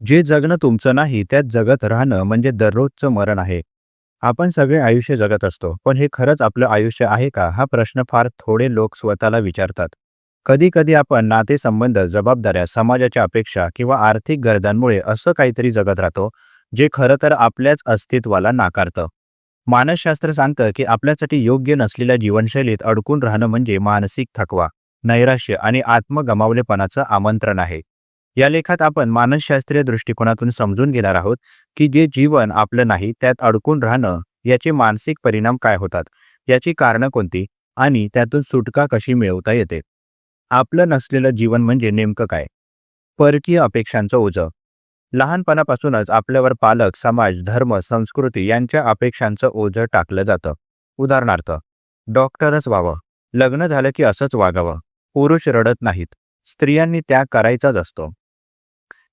जे जगणं तुमचं नाही त्यात जगत राहणं म्हणजे दररोजचं मरण आहे. आपण सगळे आयुष्य जगत असतो पण हे खरंच आपलं आयुष्य आहे का? हा प्रश्न फार थोडे लोक स्वतःला विचारतात. कधी कधी आपण नातेसंबंध जबाबदाऱ्या समाजाच्या अपेक्षा किंवा आर्थिक गरजांमुळे असं काहीतरी जगत राहतो जे खरं तर आपल्याच अस्तित्वाला नाकारतं. मानसशास्त्र सांगतं की आपल्यासाठी योग्य नसलेल्या जीवनशैलीत अडकून राहणं म्हणजे मानसिक थकवा नैराश्य आणि आत्मगमावलेपणाचं आमंत्रण आहे. या लेखात आपण मानसशास्त्रीय दृष्टिकोनातून समजून घेणार आहोत की जे जीवन आपलं नाही त्यात अडकून राहणं याचे मानसिक परिणाम काय होतात? याची कारणं कोणती? आणि त्यातून सुटका कशी मिळवता येते? आपलं नसलेलं जीवन म्हणजे नेमकं काय? परकीय अपेक्षांचं ओझं. लहानपणापासूनच आपल्यावर पालक समाज धर्म संस्कृती यांच्या अपेक्षांचं ओझं टाकलं जातं. उदाहरणार्थ डॉक्टरच व्हावं. लग्न झालं की असंच वागावं. पुरुष रडत नाहीत. स्त्रियांनी त्याग करायचाच असतो.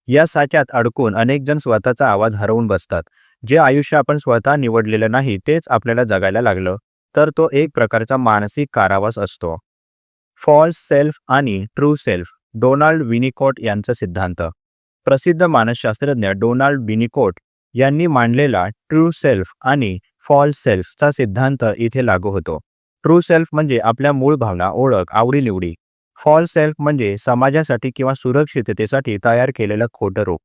या साच्यात अडकून अनेक जण स्वतःचा आवाज हरवून बसतात. जे आयुष्य आपण स्वतः निवडलेलं नाही तेच आपल्याला जगायला लागलं. तर तो एक प्रकारचा मानसिक कारावास असतो. फॉल्स सेल्फ आणि ट्रू सेल्फ डोनाल्ड विनिकोट यांचा सिद्धांत. प्रसिद्ध मानसशास्त्रज्ञ डोनाल्ड विनिकोट यांनी मांडलेला ट्रू सेल्फ आणि फॉल्स सेल्फचा सिद्धांत इथे लागू होतो. ट्रू सेल्फ म्हणजे आपल्या मूळ भावना ओळख आवडीनिवडी. फॉल्स सेल्फ म्हणजे समाजासाठी किंवा सुरक्षिततेसाठी तयार केलेलं खोटं रूप.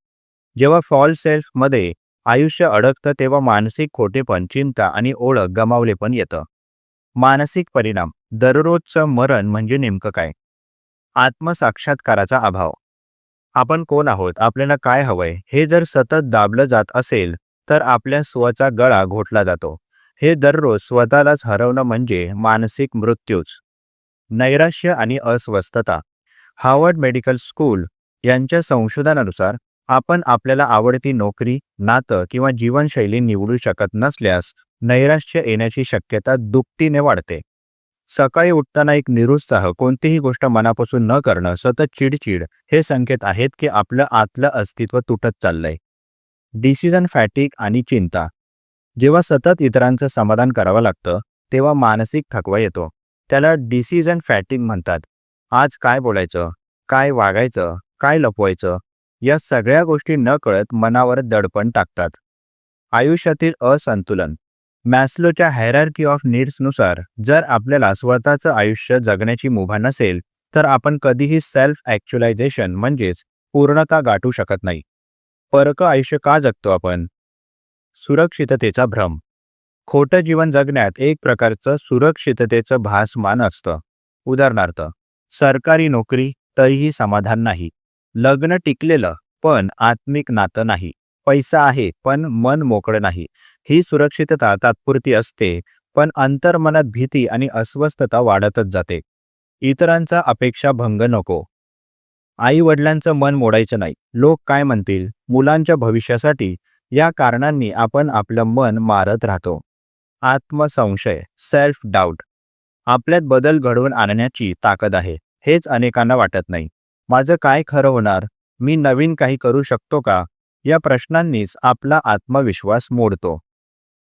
जेव्हा फॉल्स सेल्फमध्ये आयुष्य अडकतं तेव्हा मानसिक खोटेपण चिंता आणि ओळख गमावले पण येतं. मानसिक परिणाम. दररोजचं मरण म्हणजे नेमकं काय? आत्मसाक्षात्काराचा अभाव. आपण कोण आहोत? आपल्याला काय हवंय? हे जर सतत दाबलं जात असेल तर आपल्या स्वचा गळा घोटला जातो. हे दररोज स्वतःलाच हरवणं म्हणजे मानसिक मृत्यूच. नैराश्य आणि अस्वस्थता. हार्वर्ड मेडिकल स्कूल यांच्या संशोधनानुसार आपण आपल्याला आवडती नोकरी नातं किंवा जीवनशैली निवडू शकत नसल्यास नैराश्य येण्याची शक्यता दुपटीने वाढते. सकाळी उठताना एक निरुत्साह कोणतीही गोष्ट मनापासून न करणं सतत चिडचिड हे संकेत आहेत की आपलं आतलं अस्तित्व तुटत चाललंय. डिसिजन फॅटिक आणि चिंता. जेव्हा सतत इतरांचं समाधान करावं लागतं तेव्हा मानसिक थकवा येतो. त्याला डिसिज अँड फॅटिंग म्हणतात. आज काय बोलायचं? काय वागायचं? काय लपवायचं? या सगळ्या गोष्टी न कळत मनावर दडपण टाकतात. आयुष्यातील असंतुलन. मॅस्लोच्या हायरार्की ऑफ नीड्सनुसार जर आपल्याला स्वतःचं आयुष्य जगण्याची मुभा नसेल तर आपण कधीही सेल्फ ॲक्च्युलायझेशन म्हणजेच पूर्णता गाठू शकत नाही. परक आयुष्य का जगतो आपण? सुरक्षिततेचा भ्रम. खोटं जीवन जगण्यात एक प्रकारचं सुरक्षिततेचं भासमान असतं. उदाहरणार्थ सरकारी नोकरी तरीही समाधान नाही. लग्न टिकलेलं पण आत्मिक नातं नाही. पैसा आहे पण मन मोकळं नाही. ही सुरक्षितता तात्पुरती असते पण अंतर्मनात भीती आणि अस्वस्थता वाढतच जाते. इतरांचा अपेक्षा भंग नको. आई वडिलांचं मन मोडायचं नाही. लोक काय म्हणतील? मुलांच्या भविष्यासाठी या कारणांनी आपण आपलं मन मारत राहतो. आत्मसंशय सेल्फ डाऊट आपल्यात बदल घडवून आणण्याची ताकद आहे हेच अनेकांना वाटत नाही. माझं काय खरं होणार? मी नवीन काही करू शकतो का? या प्रश्नांनीच आपला आत्मविश्वास मोडतो.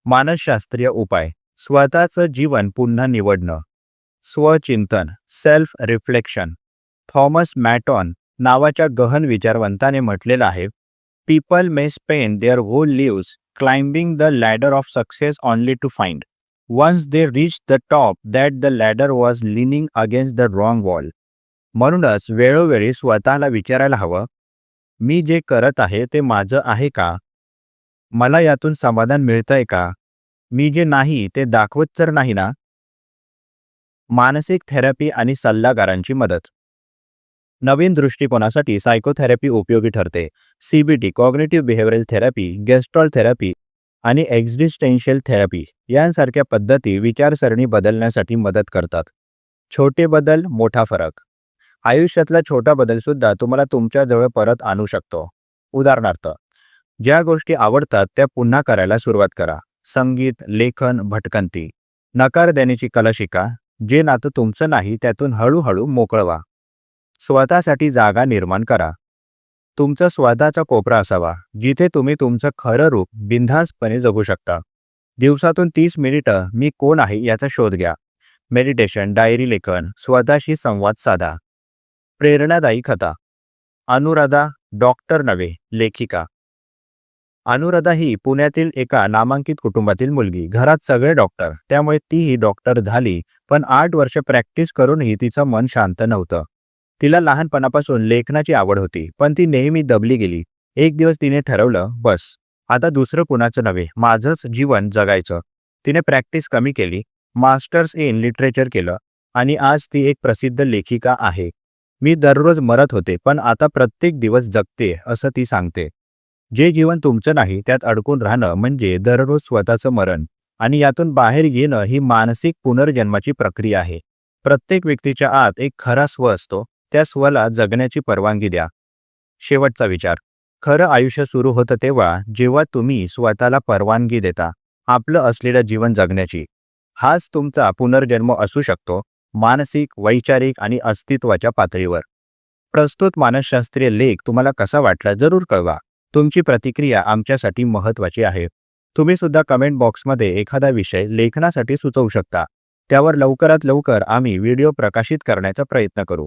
मानसशास्त्रीय उपाय. स्वतःचं जीवन पुन्हा निवडणं. स्वचिंतन सेल्फ रिफ्लेक्शन थॉमस मॅटॉन नावाच्या गहन विचारवंताने म्हटलेलं आहे people may spend their whole lives climbing the ladder of success only to find once they reach the top that the ladder was leaning against the wrong wall म्हणूनच वेळोवेळी स्वतःला विचारायला हवं मी जे करत आहे ते माझं आहे का? मला यातून समाधान मिळतंय का? मी जे नाही ते दाखवत तर नाही ना? मानसिक थेरपी आणि सल्लागारांची मदत. नवीन दृष्टिकोनासाठी सायकोथेरपी उपयोगी ठरते. CBT cognitive behavioural therapy gestalt therapy आणि एक्झिस्टेन्शियल थेरपी यांसारख्या पद्धती विचारसरणी बदलण्यासाठी मदत करतात. छोटे बदल मोठा फरक. आयुष्यातला छोटा बदलसुद्धा तुम्हाला तुमच्याजवळ परत आणू शकतो. उदाहरणार्थ ज्या गोष्टी आवडतात त्या पुन्हा करायला सुरुवात करा. संगीत लेखन भटकंती. नकार देण्याची कला शिका जे नातं तुमचं नाही त्यातून हळूहळू मोकळवा. स्वतःसाठी जागा निर्माण करा. तुमचा स्वतःचा कोपरा असावा जिथे तुम्ही तुमचं खरं रूप बिनधास्तपणे जगू शकता. दिवसातून तीस मिनिटं मी कोण आहे याचा शोध घ्या. मेडिटेशन डायरी लेखन स्वतःशी संवाद साधा. प्रेरणादायी कथा. अनुराधा डॉक्टर नव्हे लेखिका. अनुराधा ही पुण्यातील एका नामांकित कुटुंबातील मुलगी. घरात सगळे डॉक्टर. त्यामुळे तीही डॉक्टर झाली पण आठ वर्ष प्रॅक्टिस करूनही तिचं मन शांत नव्हतं. तिला लहानपणापासून लेखनाची आवड होती पण ती नेहमी दबली गेली. एक दिवस तिने ठरवलं बस. आता दुसरं कुणाचं नव्हे माझंच जीवन जगायचं. तिने प्रॅक्टिस कमी केली मास्टर्स इन लिटरेचर केलं आणि आज ती एक प्रसिद्ध लेखिका आहे. मी दररोज मरत होते पण आता प्रत्येक दिवस जगते असं ती सांगते. जे जीवन तुमचं नाही त्यात अडकून राहणं म्हणजे दररोज स्वतःचं मरण आणि यातून बाहेर येणं ही मानसिक पुनर्जन्माची प्रक्रिया आहे. प्रत्येक व्यक्तीच्या आत एक खरा स्व असतो त्या स्वला जगण्याची परवानगी द्या. शेवटचा विचार. खरं आयुष्य सुरू होतं तेव्हा जेव्हा तुम्ही स्वतःला परवानगी देता आपलं असलेलं जीवन जगण्याची. हाच तुमचा पुनर्जन्म असू शकतो मानसिक वैचारिक आणि अस्तित्वाच्या पातळीवर. प्रस्तुत मानसशास्त्रीय लेख तुम्हाला कसा वाटला जरूर कळवा. तुमची प्रतिक्रिया आमच्यासाठी महत्त्वाची आहे. तुम्ही सुद्धा कमेंट बॉक्समध्ये एखादा विषय लेखनासाठी सुचवू शकता. त्यावर लवकरात लवकर आम्ही व्हिडिओ प्रकाशित करण्याचा प्रयत्न करू.